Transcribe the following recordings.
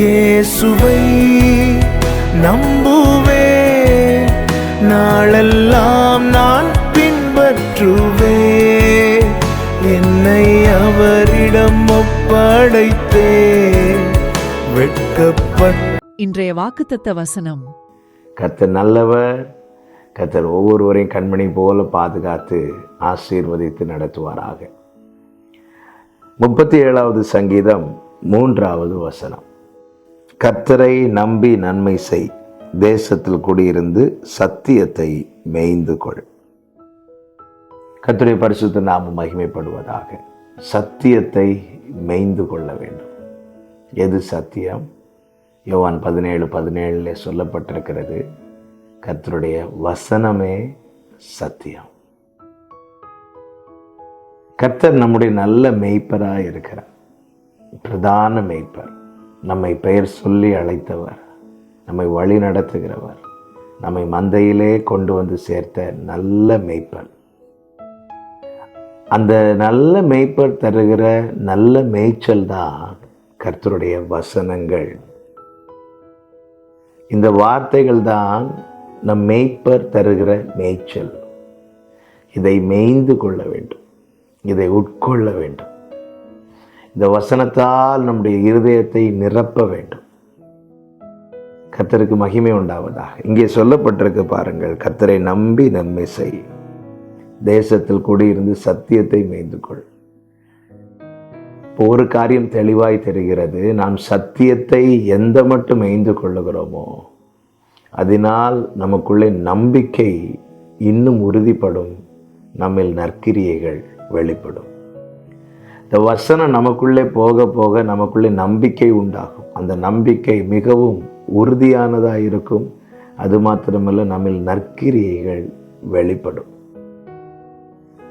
இயேசுவை நம்புவேன் நாளெல்லாம் நான் பின்பற்றுவேன் என்னை அவரிடம் ஒப்படைத்தேன் வெட்கப்பட்ட இன்றைய வாக்குத்தத்த வசனம். கர்த்தர் நல்லவர். கர்த்தர் ஒவ்வொருவரையும் கண்மணி போல பாதுகாத்து ஆசீர்வதித்து நடத்துவாராக. முப்பத்தி ஏழாவது சங்கீதம் மூன்றாவது வசனம். கர்த்தரை நம்பி நன்மை செய். தேசத்தில் குடியிருந்து சத்தியத்தை மேய்ந்து கொள். கர்த்தருடைய பரிசுத்த நாம் மகிமைப்படுவதாக. சத்தியத்தை மேய்ந்து கொள்ள வேண்டும். எது சத்தியம்? யோவான் பதினேழு பதினேழுல சொல்லப்பட்டிருக்கிறது கர்த்தருடைய வசனமே சத்தியம். கர்த்தர் நம்முடைய நல்ல மெய்ப்பராக இருக்கிறார் பிரதான மெய்ப்பர். நம்மை பெயர் சொல்லி அழைத்தவர் நம்மை வழி நடத்துகிறவர் நம்மை மந்தையிலே கொண்டு வந்து சேர்த்த நல்ல மெய்ப்பர் அந்த நல்ல மெய்ப்பர் தருகிற நல்ல மேய்ச்சல் தான் கர்த்தருடைய வசனங்கள். இந்த வார்த்தைகள் தான் நம் மெய்ப்பர் தருகிற மேய்ச்சல். இதை மேய்ந்து கொள்ள வேண்டும். இதை உட்கொள்ள வேண்டும். இந்த வசனத்தால் நம்முடைய இருதயத்தை நிரப்ப வேண்டும். கத்தருக்கு மகிமை உண்டாவதாக. இங்கே சொல்லப்பட்டிருக்கு பாருங்கள் கத்தரை நம்பி நன்மை செய். தேசத்தில் கூடியிருந்து சத்தியத்தை மேய்ந்து கொள் ஒரு காரியம் தெளிவாய் தெரிகிறது நாம் சத்தியத்தை எந்த மட்டும் மேய்ந்து கொள்ளுகிறோமோ அதனால் நமக்குள்ளே நம்பிக்கை இன்னும் உறுதிப்படும் நம்மில் நற்கிரியைகள் வெளிப்படும். இந்த வசனம் நமக்குள்ளே போக போக நமக்குள்ளே நம்பிக்கை உண்டாகும். அந்த நம்பிக்கை மிகவும் உறுதியானதாக இருக்கும். அது மாத்திரமல்ல நம்மில் நற்கிரியைகள் வெளிப்படும்.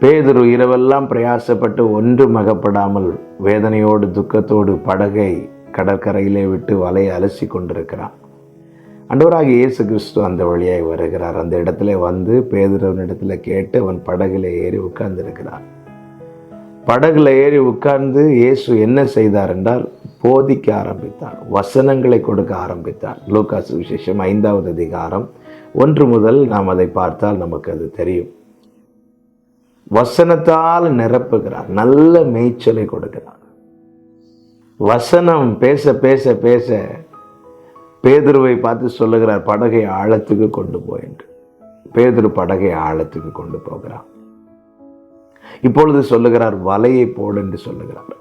பேதுரு இரவெல்லாம் பிரயாசப்பட்டு ஒன்றும் அகப்படாமல் வேதனையோடு துக்கத்தோடு படகை கடற்கரையிலே விட்டு வலையை அலசி கொண்டிருக்கிறான். அண்டவராக இயேசு கிறிஸ்து அந்த வழியாய் வருகிறார். அந்த இடத்துல வந்து பேதுருவன் இடத்துல கேட்டு அவன் படகில் ஏறி உட்கார்ந்திருக்கிறான். படகுல ஏறி உட்கார்ந்து இயேசு என்ன செய்தார் என்றால் போதிக்க ஆரம்பித்தார். வசனங்களை கொடுக்க ஆரம்பித்தார். லூகாசு விசேஷம் ஐந்தாவது அதிகாரம் ஒன்று முதல் நாம் அதை பார்த்தால் நமக்கு அது தெரியும். வசனத்தால் நிரப்புகிறார். நல்ல மேய்ச்சலை கொடுக்கிறார். வசனம் பேச பேச பேச பேதுருவை பார்த்து சொல்லுகிறார் படகை ஆழத்துக்கு கொண்டு போய் என்று. பேதுரு படகை ஆழத்துக்கு கொண்டு போகிறான். இப்பொழுது சொல்லுகிறார் வலையை போடு என்று சொல்லுகிறார்.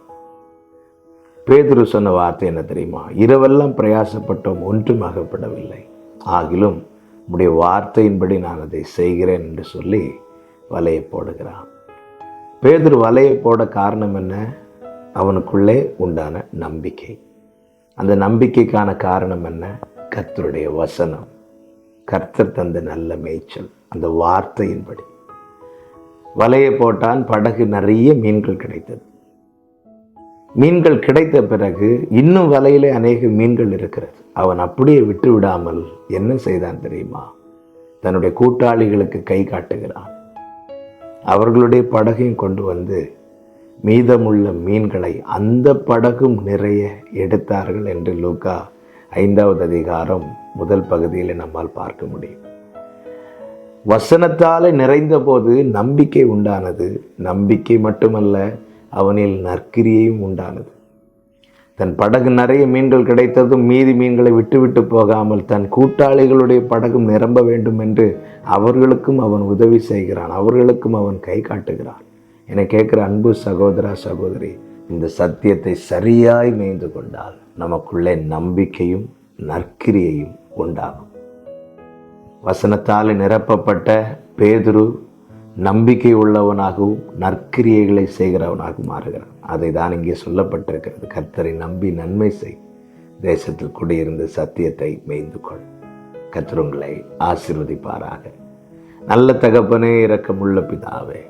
பேதுரு சொன்ன வார்த்தை என்ன தெரியுமா? இரவெல்லாம் பிரயாசப்பட்டோம் ஒன்றும் அகப்படவில்லை. ஆகிலும் உடைய வார்த்தையின்படி நான் அதை செய்கிறேன் என்று சொல்லி வலையை போடுகிறான். பேதுரு வலையை போட காரணம் என்ன? அவனுக்குள்ளே உண்டான நம்பிக்கை. அந்த நம்பிக்கைக்கான காரணம் என்ன? கர்த்தருடைய வசனம். கர்த்தர் தந்த நல்ல மேய்ச்சல். அந்த வார்த்தையின்படி. வலையை போட்டான் படகு நிறைய மீன்கள் கிடைத்தது. மீன்கள் கிடைத்த பிறகு இன்னும் வலையிலே அநேக மீன்கள் இருக்கிறது. அவன் அப்படியே விட்டு விடாமல் என்ன செய்தான் தெரியுமா? தன்னுடைய கூட்டாளிகளுக்கு கை காட்டுகிறான். அவர்களுடைய படகையும் கொண்டு வந்து மீதமுள்ள மீன்களை அந்த படகும் நிறைய எடுத்தார்கள் என்று லூக்கா ஐந்தாவது அதிகாரம் முதல் பகுதியில் நம்மால் பார்க்க முடியும். வசனத்தாலே நிறைந்தபோது நம்பிக்கை உண்டானது. நம்பிக்கை மட்டுமல்ல அவனில் நற்கிரியையும் உண்டானது. தன் படகு நிறைய மீன்கள் கிடைத்ததும் மீதி மீன்களை விட்டுவிட்டு போகாமல் தன் கூட்டாளிகளுடைய படகும் நிரம்ப வேண்டும் என்று அவர்களுக்கும் அவன் உதவி செய்கிறான். அவர்களுக்கும் அவன் கை காட்டுகிறான். என கேட்குற அன்பு சகோதரா சகோதரி இந்த சத்தியத்தை சரியாய் மேய்ந்து கொண்டால் நமக்குள்ளே நம்பிக்கையும் நற்கிரியையும் உண்டாகும். வசனத்தால் நிரப்பப்பட்ட பேதுரு நம்பிக்கை உள்ளவனாகவும் நற்கிரியைகளை செய்கிறவனாகவும் மாறுகிறான். அதை தான் இங்கே சொல்லப்பட்டிருக்கிறது. கர்த்தரை நம்பி நன்மை செய். தேசத்தில் குடியிருந்து சத்தியத்தை மேய்ந்து கொள். கத்திரங்களை ஆசிர்வதிப்பாராக. நல்ல தகப்பனே இரக்கமுள்ள பிதாவே.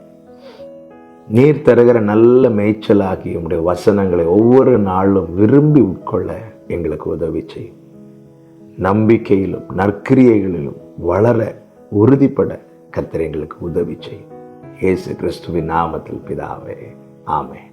நீர் தருகிற நல்ல மேய்ச்சலாகி உடைய வசனங்களை ஒவ்வொரு நாளும் விரும்பி உட்கொள்ள எங்களுக்கு உதவி செய்யும் நம்பிக்கையிலும் நற்கிரியைகளிலும் வளர உறுதிப்பட கர்த்தர் எங்களுக்கு உதவி செய்யும். இயேசு கிறிஸ்துவின் நாமத்தில் பிதாவே ஆமென்.